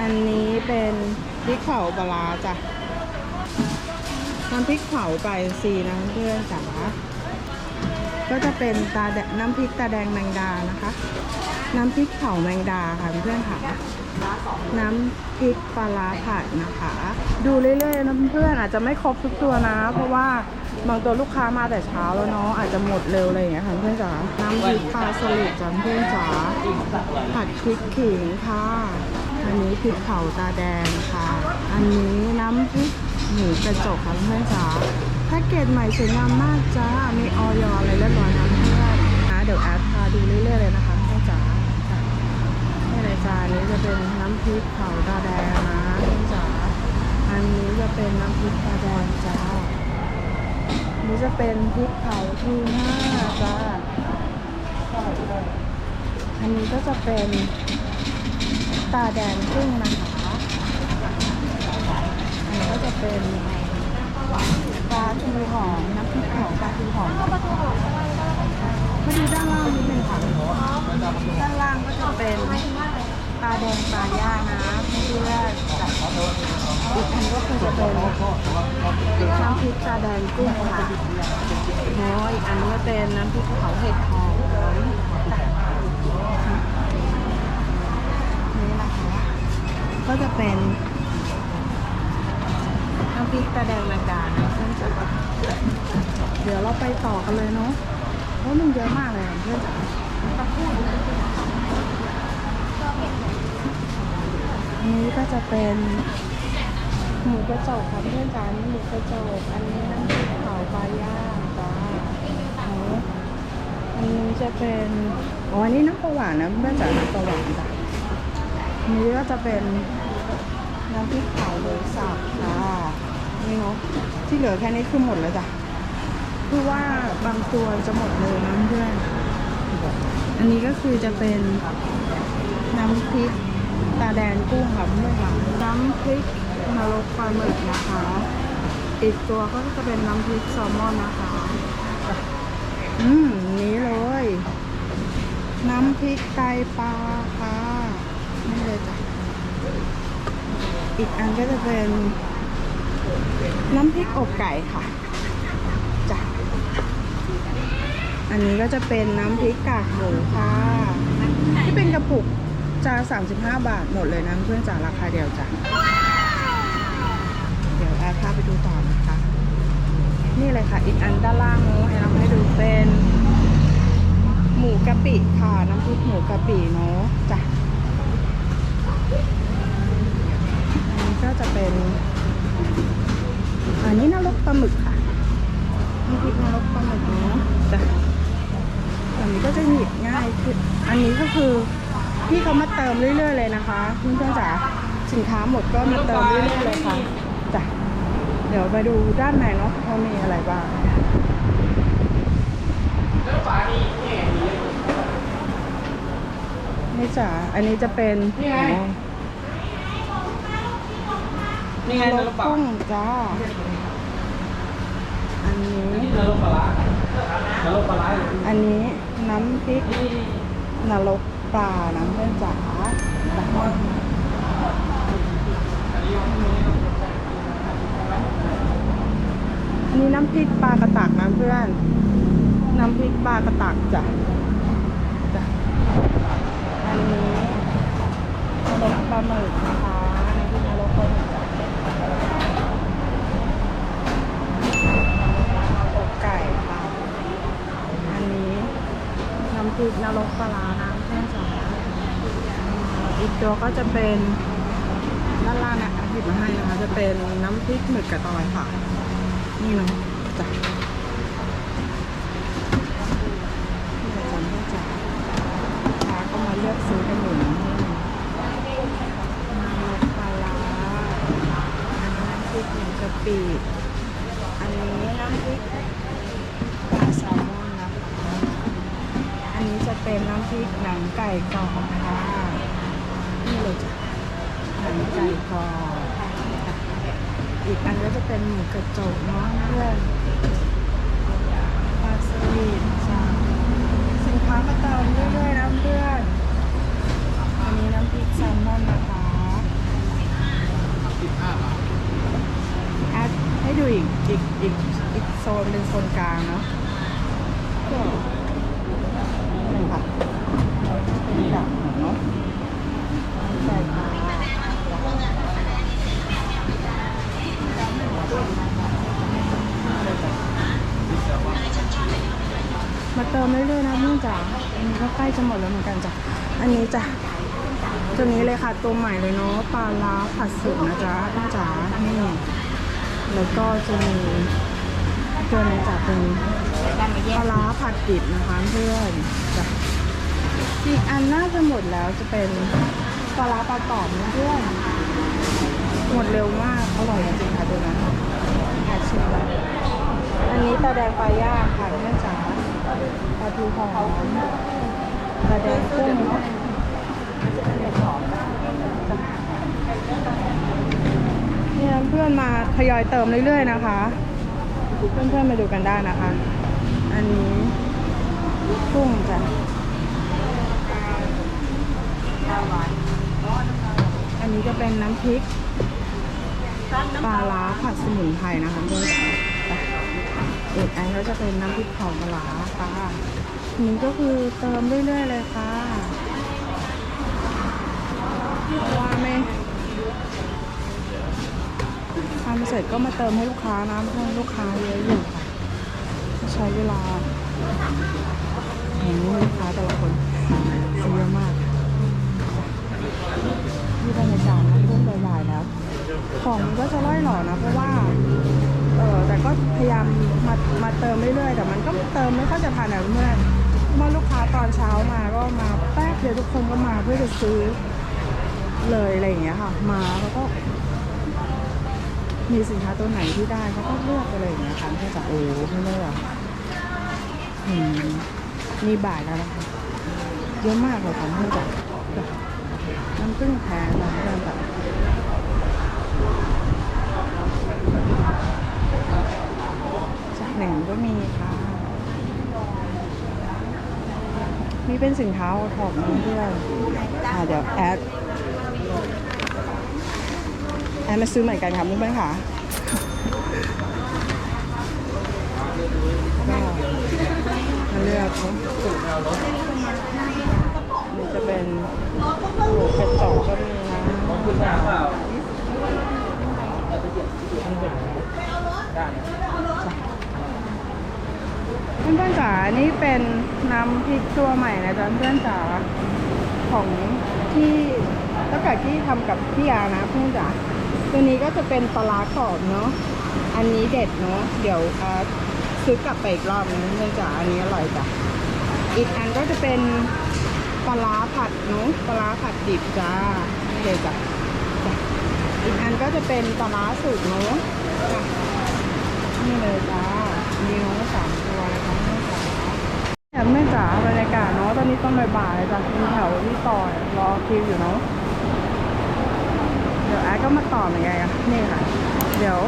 อันนี้เป็นพริกเผาปลาจ้ะน้ำพริกเผาไปซีนะเพื่อนจ๋าก็จะเป็นตาแดงน้ำพริกตาแดงแมงดานะคะ น้ำพริกเผาแมงดาค่ะเพื่อนค่ะน้ำพริกปลาร้าผัดนะคะ ดูเรื่อยๆนะเพื่อนอาจจะไม่ครบทุกตัวนะ เพราะว่าบางตัวลูกค้ามาแต่เช้าแล้วเนาะอาจจะหมดเร็วอะไรอย่างเงี้ยค่ะเพื่อนจ๋าน้ำพริกปลาสลิดจ้ะเพื่อนจ๋าผัดพริกขิงค่ะ อันนี้พริกเผาตาแดงค่ะ อันนี้น้ำพริกหมูกระจกค่ะเพื่อนจ๋าแพ็กเกจใหม่สวยงามมากจ้า มีออยอะไรเรียบร้อยนะเพื่อนนะเดี๋ยวแอดพาดูเรื่อยๆเลยนะคะเพื่อนจ๋าค่ะนี่เลยจ้าอันนี้จะเป็นน้ำพริกเผาตาแดงนะคุณจ๋า อันนี้จะเป็นน้ำพริกตาแดงจ้าอันนี้จะเป็นพริกเผาทูน่าจ้าอันนี้ก็จะเป็น ตาแดงกุ้งนะคะอันนี้ก็จะเป็นปลาทูหอมน้ำพริกเผาปลาทูหอมมาดูด้านล่างนิดนึงค่ะด้านล่างก็จะเป็นปลาแดงปลาย่านะเพื่อนๆกับอีกอันก็คือจะเป็นน้ำพริกปลาแดงกุ้งค่ะโอ้อีกอันนี้ก็เป็นน้ำพริกเผาเห็ดหอม นี่นะคะ ก็จะเป็นน้ำพริกตาแดงแมงดานะเพื่อนจ๋าเดี๋ยวเราไปต่อกันเลยเนาะเพราะมันเยอะมากเลยเพื่อนจ๋าอันนี้ก็จะเป็นหมูกระจกค่ะเพื่อนจ๋านนี้หมูกระจกอันนี้น้ำพริกเผาปลาย่างจ้าอันนี้จะเป็นอ๋ออันนี้น้ำปลาหวานนะเพื่อนจ๋าน้ำปลาหวานจ้ะ นี้ก็จะเป็นน้ำพริกเผาเลยสับค่ะนี่เนาะที่เหลือแค่นี้คือหมดแล้วจ้ะคือว่าบางตัวจะหมดเลยนะเพื่อนอันนี้ก็คือจะเป็นน้ำพริกตาแดงกุ้งค่ะเพื่อนค่ะน้ำพริกนรกปลาหมึกนะคะ อีกตัวก็จะเป็นน้ำพริกแซลมอนนะคะ อืมนี้เลย น้ำพริกไตปลาค่ะ นี่เลยจ้ะอีกอันก็จะเป็น น้ำพริกอกไก่ค่ะจ้ะอันนี้ก็จะเป็นน้ำพริกกากหมูค่ะ ที่เป็นกระปุกจะ35 บาทหมดเลยนะเพื่อนจ๋าราคาเดียวจ้ะเดี๋ยวแอร์พาไปดูต่อนะคะ นี่เลยค่ะ อีกอันด้านล่างนู้นแอร์เราให้ดูเป็น หมูกะปิค่ะ น้ำพริกหมูกะปิเนาะจ้ะ อันนี้ก็จะเป็น อันนี้นรกปลาหมึกค่ะน้ำพริกนรกปลาหมึกเนาะจ้ะ อันนี้ก็จะหยิบง่ายคืออันนี้ก็ คือพี่เขามาเติมเรื่อยๆเลยนะคะเพื่อนๆจ๋าสินค้าหมดก็มาเติมเรื่อยๆเลยค่ะจ้ะเดี๋ยวไปดูด้านในเนาะว่ามีอะไรบ้างนี่จ๋าอันนี้จะเป็นนี่ไงนี่ไงนรกกปลากุ้งจ้าอันนี้นี่นรกปลานรกปลาร้าอันนี้น้ำพริกนรก ปลาน้ำเพื่อนจ๋าอันนี้น้ำพริกปลากระตักนะเพื่อน น้ำพริกปลากระตักจ้ะจ้ะอันนี้นรกปลาหมึกนะคะน้ำพริกนรกปลาหมึกจ้ะอกไก่ค่ะ อันนี้น้ำพริกนรกปลาร้า อีกตัวก็จะเป็นด้านล่างนะหยิบมาให้นะคะ จะเป็นน้ำพริกหมึกกระตอยค่ะ นี่เนาะจ้ะนี่เลยจ้ะเพื่อจ๋าลูกค้าก็มาเลือกซื้อกันอยู่นะนรกปลาร้าอันนี้น้ำพริกหมูกะปิอันนี้น้ำพริกปลาแซลมอนนะคะ อันนี้จะเป็นน้ำพริกหนังไก่กรอบค่ะนี่ เลยจ้ะหนังไก่กรอบอีกอันก็จะเป็นหมูกระจกเนาะเพื่อนปลาสลิดจ้ะสินค้าก็เติมเรื่อยๆนะเพื่อน อันนี้น้ำพริกแซลมอนนะคะ อีกอีกโซนเป็นโซนกลางเนาะก็นี่ค่ะเป็นกลางเนาะใช่ค่ะ มาเติมเรื่อยๆนะเพื่อนจ๋าอันนี้ก็ใกล้จะหมดแล้วเหมือนกันจ้ะ อันนี้จ้ะ ตัวนี้เลยค่ะตัวใหม่เลยเนาะปลาล้าผัดสุกนะจ๊ะพ่อจ๋านี่แล้วก็จะมีตัวนี้จะเป็นปลาล้าผัดดิบนะคะเพื่อนจ้ะอีกอันน่าจะหมดแล้วจะเป็นปลาล้าปลากรอบนะเพื่อนหมดเร็วมากอร่อยจริงๆค่ะตัวนั้นชิมแล้วอันนี้ตาแดงปลาย่างค่ะเพื่อนจ๋า ปลาทูหอมตาแดงกุ้งเนาะเนี่ยเพื่อนมาทยอยเติมเรื่อยๆนะคะ เพื่อนๆมาดูกันได้นะคะ อันนี้กุ้งจ้ะอันนี้จะเป็นน้ำพริกปลาล้าผัดสมุนไพรนะคะเพื่อน อีกอันก็จะเป็นน้ำพริกเผาปลาร้าค่ะอันนี้ก็คือเติมเรื่อยๆเลยค่ะเพราะว่าไม่ทำเสร็จก็มาเติมให้ลูกค้านะเพราะลูกค้าเยอะอยู่ค่ะใช้เวลาเห็นลูกค้าแต่ละคนเยอะมากที่บรรยากาศมันเริ่มบ่ายๆแล้ว ของมันก็จะร่อยหล่อนะเพราะว่าเออแต่ ก็พยายามมามาเติมเรื่อยๆแต่มันก็เติมไม่ค่อยจะทันอะเมื่อนเมื่อลูกค้าตอนเช้ามาก็มาแป๊บเดียวทุกคนก็มาเพื่อจะซื้อเลยอะไรอย่างเงี้ยค่ะ มาแล้วก็มีสินค้าตัวไหนที่ได้เขาก็เลือกไปเลยอย่างเงี้ยค่ะไม่จากโอ้ไม่เลือกอืมมีบ่ายแล้วนะคะเยอะมากเลยค่ะเพื่อนจากน้ำผึ้งแท้นะเพื่อนจากจากแหนมก็มีค่ะ นี่เป็นสินค้าโอท็อปนะเพื่อนอ่าเดี๋ยวแอดแอนมาซื้อเหมือนกันค่ะเพื่อนค่ะก็มาเลือกเนี่จะเป็นหมูกระจอกก็มีนะ คุณถาม เพื่อนๆจ๋านี่เป็นน้ำพริกตัวใหม่นะจ๊ะเพื่อนจ๋าของที่ตั้งแต่ที่ทำกับพี่ยานะเพื่อนจ๋าตัวนี้ก็จะเป็นปลากรอบเนาะอันนี้เด็ดเนาะเดี๋ยวซื้อกลับไปอีกรอบนึงเพื่อนจ๋าอันนี้อร่อยจ้ะอีกอันก็จะเป็นปลาผัดเนาะปลาผัดดิบจ้าเลยจ้ะจ้ะอีกอันก็จะเป็นปลาสูตรเนาะนี่เลยจ้า มีน้องสามตัวนะคะแม่จ๋าแอบแม่จ๋าบรรยากาศเนาะ ตอนนี้องบ่ายๆจ้ะมีแถวที่ต่อรอคิวอยู่เนาะเดี๋ยวแอดก็มาต่อเหมือนกันนี่ค่ะ เดี๋ยว